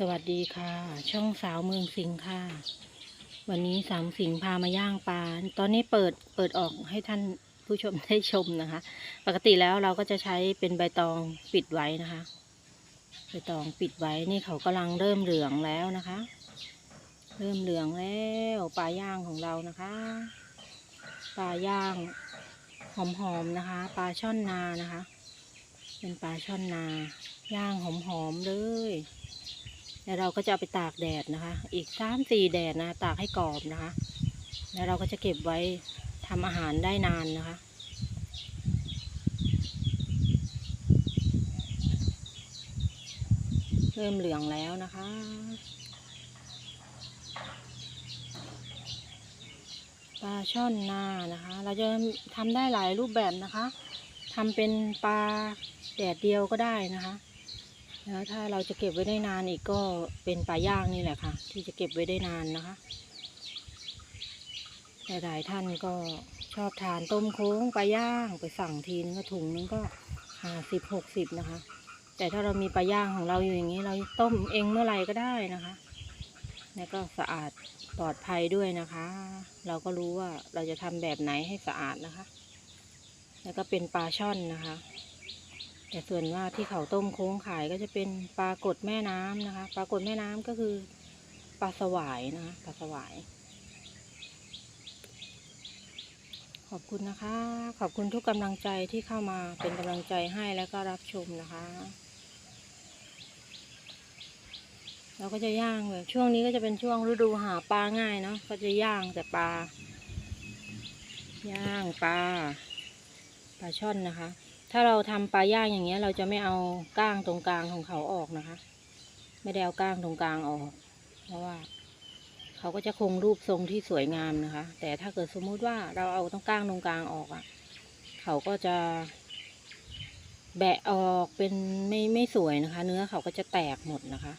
สวัสดีค่ะ ช่องสาวเมืองสิงห์ค่ะ วันนี้สามสิงห์พามาย่างปลาตอนนี้เปิดเปิดออกให้ท่านผู้ชมได้ชมนะคะ ปกติแล้วเราก็จะใช้เป็นใบตองปิดไว้นะคะ ใบตองปิดไว้นี่เขากำลังเริ่มเหลืองแล้วนะคะ เริ่มเหลืองแล้วปลาย่างของเรานะคะ ปลาย่างหอมๆนะคะ ปลาช่อนนานะคะ เป็นปลาช่อนนา ย่างหอมๆเลย แล้วเราก็จะเอาไปตากแดดนะคะ อีกสามสี่แดดนะ ตากให้กรอบนะคะ แล้วเราก็จะเก็บไว้ทำอาหารได้นานนะคะเริ่มเหลืองแล้วนะคะ ปลาช่อนนานะคะ เราจะทำได้หลายรูปแบบนะคะทำเป็นปลาแดดเดียวก็ได้นะคะ แล้วถ้าเราจะเก็บไว้ได้นานอีกก็เป็นปลาย่างนี่แหละค่ะ ที่จะเก็บไว้ได้นานนะคะหลายๆท่านก็ชอบทานต้มโค้งปลาย่างไปสั่งทีนึงก็ถุงนึงก็ห้าสิบหกสิบนะคะ แต่ถ้าเรามีปลาย่างของเราอยู่อย่างนี้ เราต้มเองเมื่อไหร่ก็ได้นะคะแล้วก็สะอาดปลอดภัยด้วยนะคะ เราก็รู้ว่าเราจะทำแบบไหนให้สะอาดนะคะ แล้วก็เป็นปลาช่อนนะคะ แต่ส่วนว่าที่เขาต้มโค้งขายก็จะเป็นปลากดแม่น้ำนะคะปลากดแม่น้ำก็คือปลาสวายนะคะปลาสวาย ขอบคุณนะคะ ขอบคุณทุกกำลังใจที่เข้ามาเป็นกำลังใจให้แล้วก็รับชมนะคะเราก็จะย่างเลยช่วงนี้ก็จะเป็นช่วงฤดูหาปลาง่ายเนาะก็จะย่างแต่ปลาย่างปลาปลาช่อนนะคะ ถ้าเราทำปลาย่างอย่างเงี้ย เราจะไม่เอาก้างตรงกลางของเขาออกนะคะ ไม่ได้เอาก้างตรงกลางออก เพราะว่าเขาก็จะคงรูปทรงที่สวยงามนะคะ แต่ถ้าเกิดสมมุติว่าเราเอาตรงก้างตรงกลางออกอะ่ะ เขาก็จะ แบะออกเป็นไม่ไม่สวยนะคะ เนื้อเขาก็จะแตกหมดนะคะ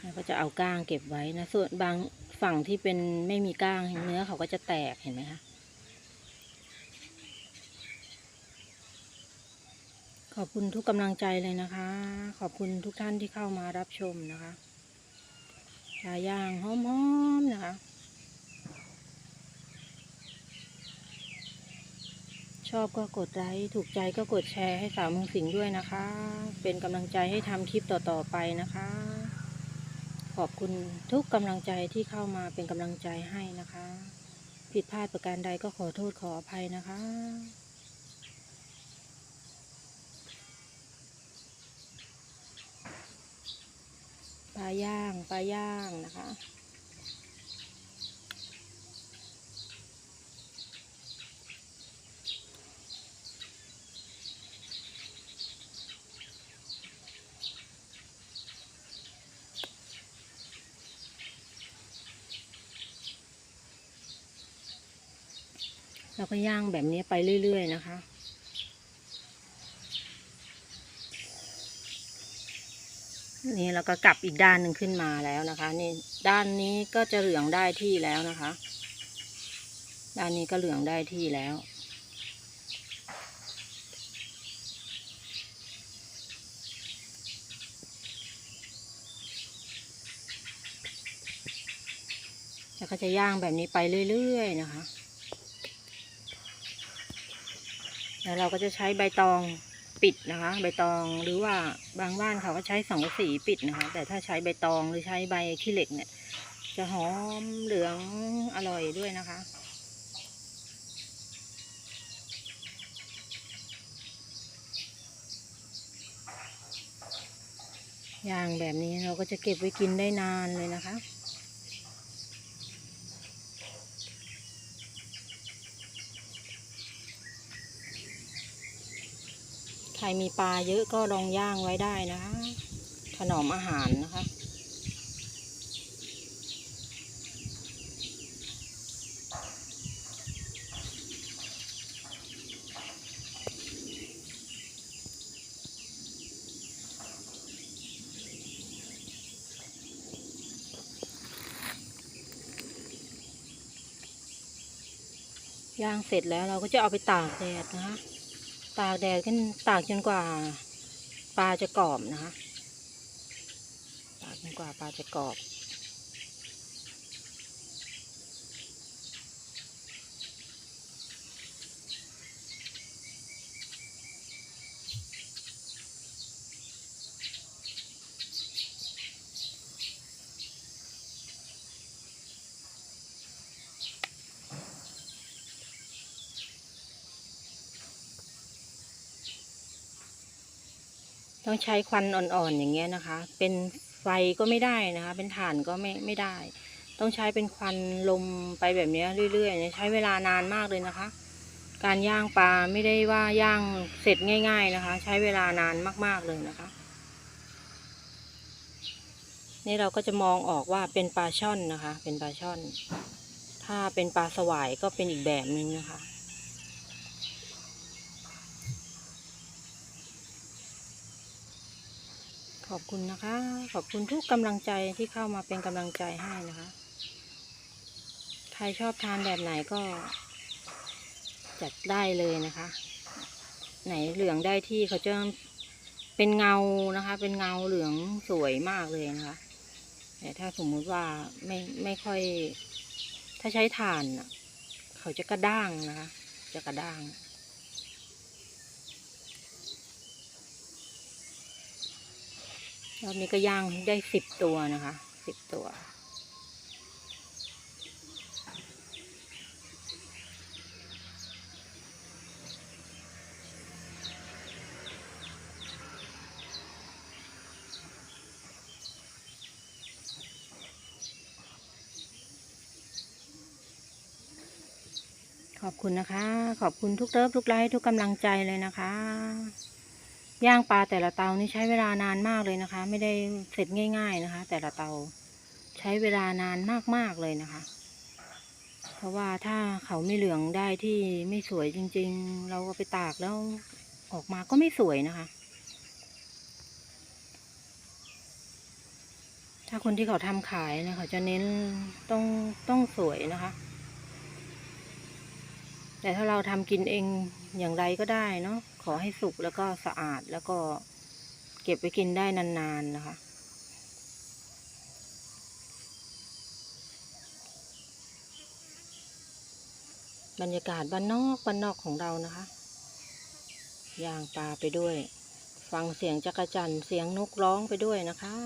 แล้วก็จะเอาก้างเก็บไว้นะ ส่วนบางฝั่งที่เป็นไม่มีก้างเนื้อเขาก็จะแตกเห็นไหมคะ ขอบคุณทุกกำลังใจเลยนะคะ ขอบคุณทุกท่านที่เข้ามารับชมนะคะปลาย่างหอมๆนะคะ ชอบก็กดไลค์ถูกใจก็กดแชร์ให้สาวเมืองสิงห์ด้วยนะคะ เป็นกำลังใจให้ทำคลิปต่อๆไปนะคะ ขอบคุณทุกกำลังใจที่เข้ามาเป็นกำลังใจให้นะคะ ผิดพลาดประการใดก็ขอโทษขออภัยนะคะ ปลาย่างปลาย่างนะคะ เราก็ย่างแบบนี้ไปเรื่อย ๆ นะคะ นี่เราก็กลับอีกด้านหนึ่งขึ้นมาแล้วนะคะนี่ด้านนี้ก็จะเหลืองได้ที่แล้วนะคะ ด้านนี้ก็เหลืองได้ที่แล้ว แล้วก็จะย่างแบบนี้ไปเรื่อยๆนะคะ แล้วเราก็จะใช้ใบตอง ปิดนะคะ ใบตองหรือว่าบางบ้านเขาก็ใช้สังกะสีปิดนะคะ แต่ถ้าใช้ใบตองหรือใช้ใบขี้เหล็กเนี่ย จะหอมเหลืองอร่อยด้วยนะคะอย่างแบบนี้เราก็จะเก็บไว้กินได้นานเลยนะคะ ใครมีปลาเยอะก็ลองย่างไว้ได้นะคะถนอมอาหารนะคะ ย่างเสร็จแล้วเราก็จะเอาไปตากแดดนะคะ ตากแดดกันตากจนกว่าปลาจะกรอบนะคะปลาจนกว่าปลาจะกรอบ ต้องใช้ควันอ่อนๆอย่างเงี้ยนะคะ เป็นไฟก็ไม่ได้นะคะ เป็นถ่านก็ไม่ไม่ได้ ต้องใช้เป็นควันลมไปแบบเนี้ยเรื่อยๆเนี่ยใช้เวลานานมากเลยนะคะ การย่างปลาไม่ได้ว่าย่างเสร็จง่าย ๆนะคะ ใช้เวลานานมากๆเลยนะคะ นี่เราก็จะมองออกว่าเป็นปลาช่อนนะคะ เป็นปลาช่อน ถ้าเป็นปลาสวายก็เป็นอีกแบบหนึ่งนะคะ ขอบคุณนะคะ ขอบคุณทุกกำลังใจที่เข้ามาเป็นกำลังใจให้นะคะ ใครชอบทานแบบไหนก็ จัดได้เลยนะคะ ไหนเหลืองได้ที่เขาจะเป็นเงานะคะ เป็นเงาเหลืองสวยมากเลยนะคะ แต่ถ้าสมมุติว่าไม่ไม่ค่อย ถ้าใช้ถ่านเขาจะกระด้างนะคะ จะกระด้าง รอบนี้ก็ย่างได้สิบตัวนะคะสิบตัว ขอบคุณนะคะ ขอบคุณทุกเลิฟทุกไลค์ทุกกำลังใจเลยนะคะ ย่างปลาแต่ละเตานี่ใช้เวลานานมากเลยนะคะ ไม่ได้เสร็จง่าย ๆนะคะ แต่ละเตาใช้เวลานานมากๆเลยนะคะ เพราะว่าถ้าเขาไม่เหลืองได้ที่ไม่สวยจริง ๆ เราก็ไปตากแล้วออกมาก็ไม่สวยนะคะ ถ้าคนที่เขาทำขายเนี่ยเขาจะเน้นต้องต้องสวยนะคะ แต่ถ้าเราทำกินเองอย่างไรก็ได้เนาะ ขอให้สุกแล้วก็สะอาดแล้วก็เก็บไว้กินได้นานๆนะคะ บรรยากาศบ้านนอกบ้านนอกของเรานะคะย่างปลาไปด้วย ฟังเสียงจักระจันเสียงนกร้องไปด้วยนะคะ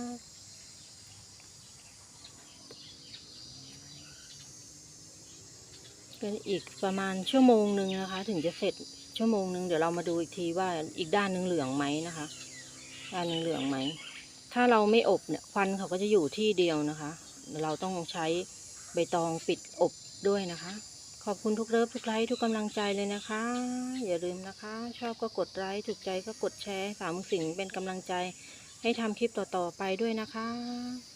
เป็นอีกประมาณชั่วโมงหนึ่งนะคะ ถึงจะเสร็จ ชั่วโมงหนึ่งเดี๋ยวเรามาดูอีกทีว่าอีกด้านหนึ่งเหลืองไหมนะคะ ด้านหนึ่งเหลืองไหม ถ้าเราไม่อบเนี่ยควันเขาก็จะอยู่ที่เดียวนะคะ เราต้องใช้ใบตองปิดอบด้วยนะคะ ขอบคุณทุกเลิฟทุกไลค์ทุกกำลังใจเลยนะคะ อย่าลืมนะคะ ชอบก็กดไลค์ถูกใจก็กดแชร์สามสิ่งเป็นกำลังใจให้ทำคลิปต่อๆไปด้วยนะคะ